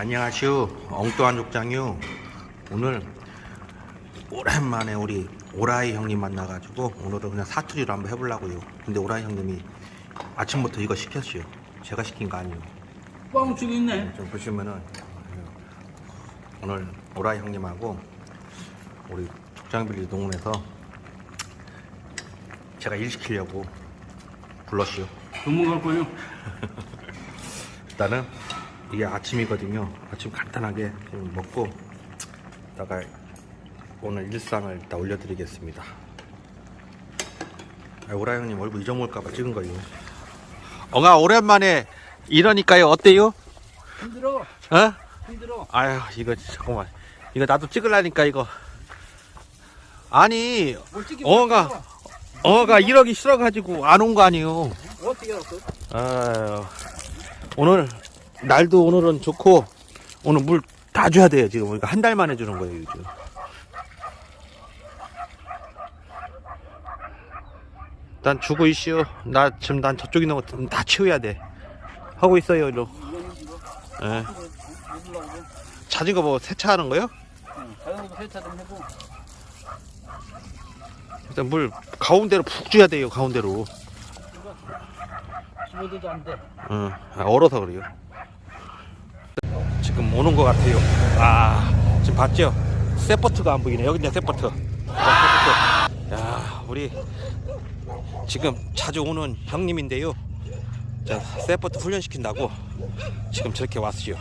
안녕하시오. 엉뚱한 족장이요 오늘 오랜만에 우리 오라이 형님 만나가지고 오늘은 그냥 사투리로 한번 해보려고요. 근데 오라이 형님이 아침부터 이거 시켰어요 제가 시킨 거 아니에요 뻥치고 있네. 좀 보시면은 오늘 오라이 형님하고 우리 족장빌리 동원에서 제가 일 시키려고 불렀어요 근무 갈 거요. 일단은 이게 아침이거든요. 아침 간단하게 좀 먹고 이따가 오늘 일상을 일단 올려드리겠습니다. 아, 오라 형님 얼굴 잊어먹을까봐 찍은 거예요. 엉아 오랜만에 이러니까요 어때요? 힘들어. 어? 힘들어. 아유 이거 잠깐만 이거 나도 찍으려니까 이거 아니 엉아가 엉아가 이러기 싫어가지고 안 온 거 아니에요. 어떻게 알았어? 아유, 오늘 날도 오늘은 좋고 오늘 물 다 줘야 돼요 지금 그러니까 한 달 만에 주는 거예요 지금. 일단 주고 있시오. 나 지금 난 저쪽 있는 거 다 치워야 돼. 하고 있어요 이로. 예. 자전거 뭐 세차하는 거요? 응. 자전거 세차 좀 해보. 일단 물 가운데로 푹 줘야 돼요 가운데로. 집어도 안 돼. 응, 아, 얼어서 그래요. 지금 오는 것 같아요. 아, 지금 봤죠? 세퍼트가 안 보이네. 여기 있네, 세퍼트. 자, 세퍼트. 야, 우리 지금 자주 오는 형님인데요. 자, 세퍼트 훈련시킨다고 지금 저렇게 왔어요.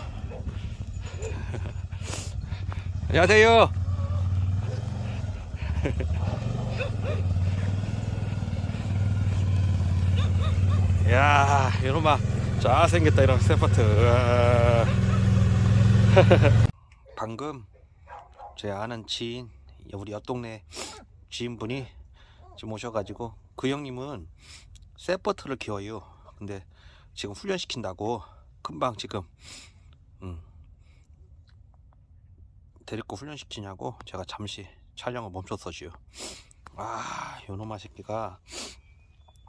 안녕하세요. 야, 이놈아 잘생겼다 이런 세퍼트. 으아. 방금 제 아는 지인 우리 옆 동네 지인분이 지금 오셔가지고 그 형님은 세퍼트를 키워요. 근데 지금 훈련시킨다고 금방 지금 음, 데리고 훈련시키냐고 제가 잠시 촬영을 멈췄었지요. 아, 요놈아 새끼가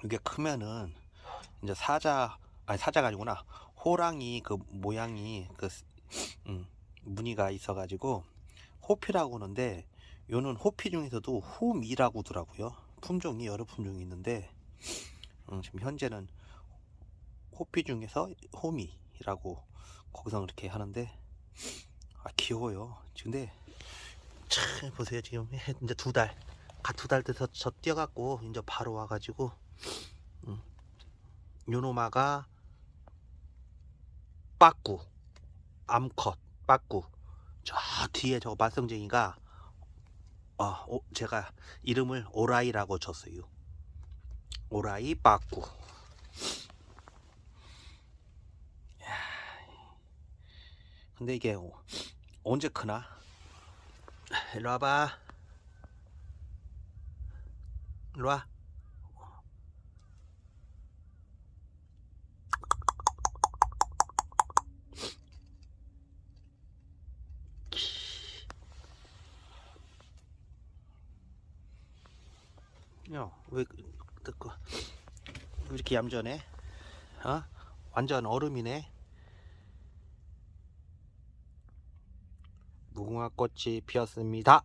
이게 크면은 이제 사자 아니 사자가 아니구나 호랑이 그 모양이 그 음, 무늬가 있어가지고 호피라고 하는데 요는 호피 중에서도 호미라고 하더라고요. 품종이 여러 품종이 있는데 음, 지금 현재는 호피 중에서 호미라고 거기서 그렇게 하는데 아 귀여워요. 근데 참 보세요. 지금 이제 두달두달 돼서 저 뛰어갖고 이제 바로 와가지고 요노마가 빠꾸 암컷 빠꾸. 저 뒤에 저 말썽쟁이가 어, 오- 제가 이름을 오라이라고 줬어요. 오라이 빠꾸. 야, 근데 이게 오- 언제 크나? 일로 와봐. 일로 와 야, 왜, 그- 그- 그- 왜 이렇게 얌전해? 어? 완전 얼음이네. 무궁화 꽃이 피었습니다.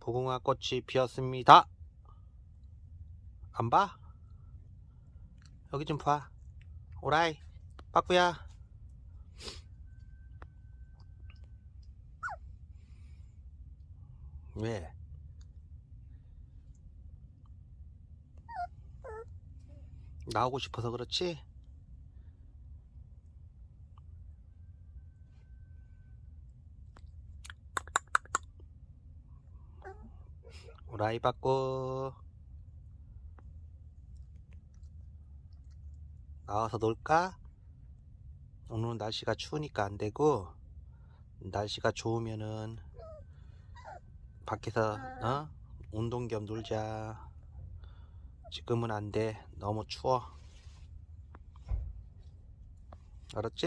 무궁화 꽃이 피었습니다. 안 봐? 여기 좀 봐. 오라이, 빠꾸야. 왜? 나오고 싶어서 그렇지? 오라이 받고 나와서 놀까? 오늘은 날씨가 추우니까 안 되고 날씨가 좋으면은 밖에서 어? 운동 겸 놀자 지금은 안 돼. 너무 추워. 알았지?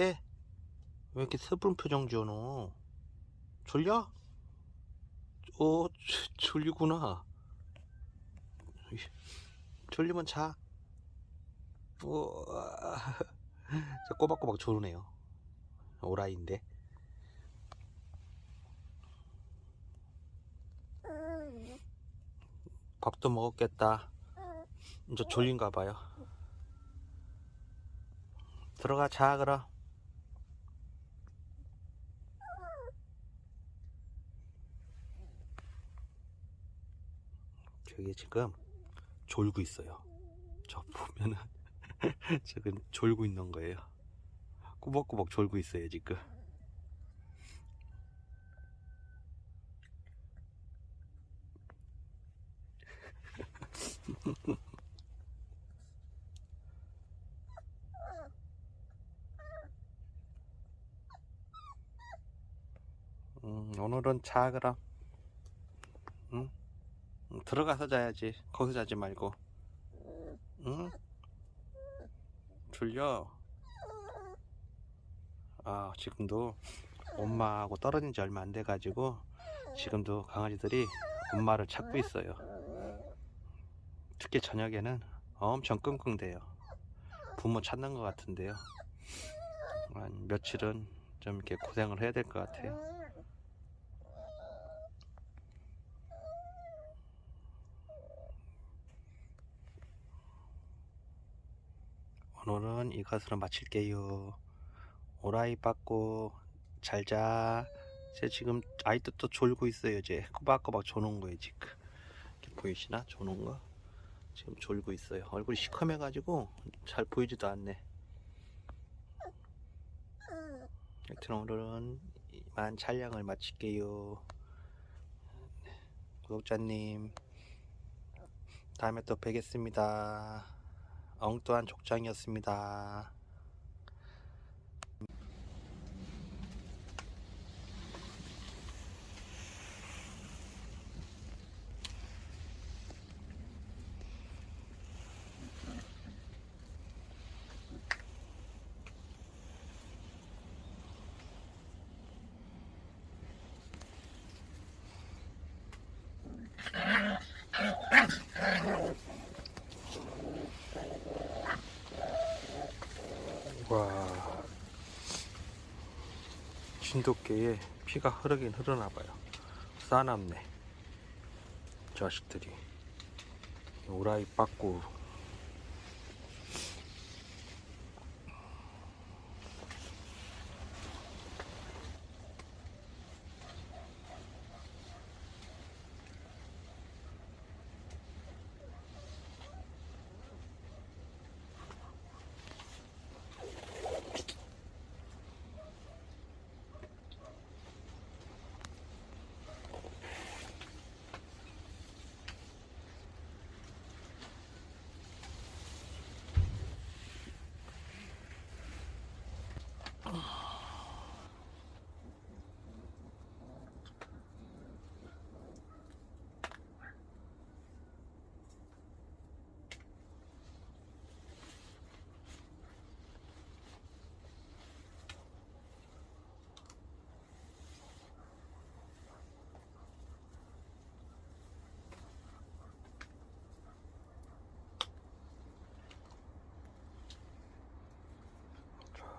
왜 이렇게 슬픈 표정 지어노? 졸려? 어, 졸- 졸리구나. 졸리면 자. 우와. 저 꼬박꼬박 졸으네요. 오라인데 밥도 먹었겠다 이제 졸린가 봐요. 들어가 자 그럼. 저기 지금 졸고 있어요. 저 보면은 지금 졸고 있는 거예요. 꾸벅꾸벅 졸고 있어요 지금 음, 오늘은 자 그럼 응? 응, 들어가서 자야지. 거기서 자지 말고. 응? 졸려. 아 지금도 엄마하고 떨어진 지 얼마 안 돼 가지고 지금도 강아지들이 엄마를 찾고 있어요. 특히 저녁에는 엄청 끙끙대요. 부모 찾는 것 같은데요. 한 며칠은 좀 이렇게 고생을 해야 될 것 같아요 오늘은 이것으로 마칠게요. 오라이 받고 잘자. 제 지금 아이도 또 졸고 있어요. 이제 꼬박꼬박 조는 거예요 지금. 보이시나? 조는 거? 지금 졸고 있어요. 얼굴이 시커매가지고 잘 보이지도 않네. 하여튼 오늘은 이만 촬영을 마칠게요. 구독자님 다음에 또 뵙겠습니다. 엉뚱한 족장이었습니다. 와 진돗개에 피가 흐르긴 흐르나 봐요. 싸납네 자식들이. 오라이 빠꾸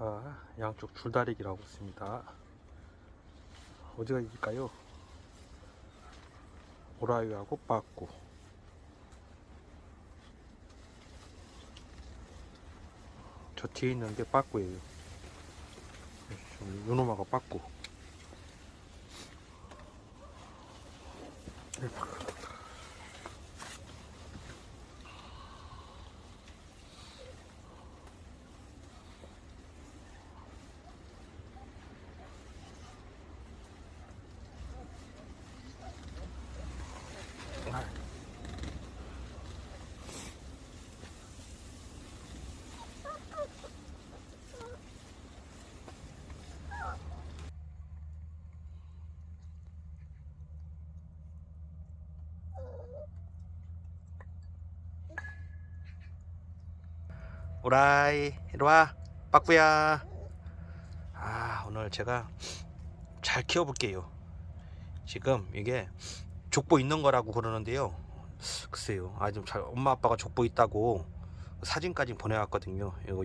자 양쪽 줄다리기라고 있습니다. 어디가 이길까요? 오라이하고 빠꾸. 저 뒤에 있는 게 빠꾸예요. 좀 요놈아가 빠꾸 오라이 이리와. 빠꾸야. 아 오늘 제가 잘 키워볼게요. 지금 이게 족보 있는 거라고 그러는데요. 글쎄요. 아좀 잘 엄마 아빠가 족보 있다고 사진까지 보내왔거든요. 이거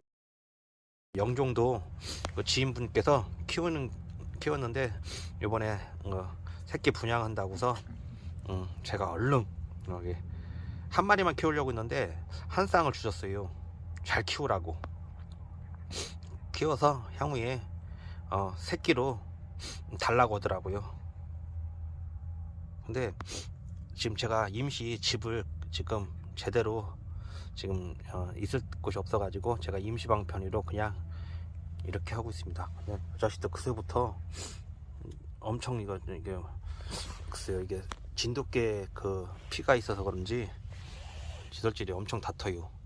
영종도 그 지인분께서 키우는 키웠는데 이번에 어, 새끼 분양한다고서 음, 제가 얼른 여기 한 마리만 키우려고 했는데 한 쌍을 주셨어요. 잘 키우라고. 키워서 향후에 어, 새끼로 달라고 하더라고요. 근데 지금 제가 임시 집을 지금 제대로 지금 어, 있을 곳이 없어 가지고 제가 임시 방편으로 그냥 이렇게 하고 있습니다. 그냥 이 자식도 그새부터 엄청 이거 이게 글쎄요 이게 진돗개 그 피가 있어서 그런지 지설질이 엄청 다퉈요.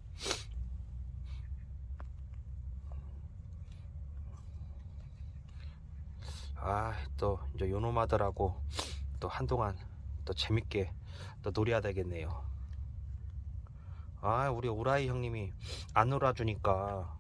아또 이제 요놈아들하고 또 한동안 또 재밌게 또 놀아야 되겠네요. 아 우리 오라이 형님이 안 놀아주니까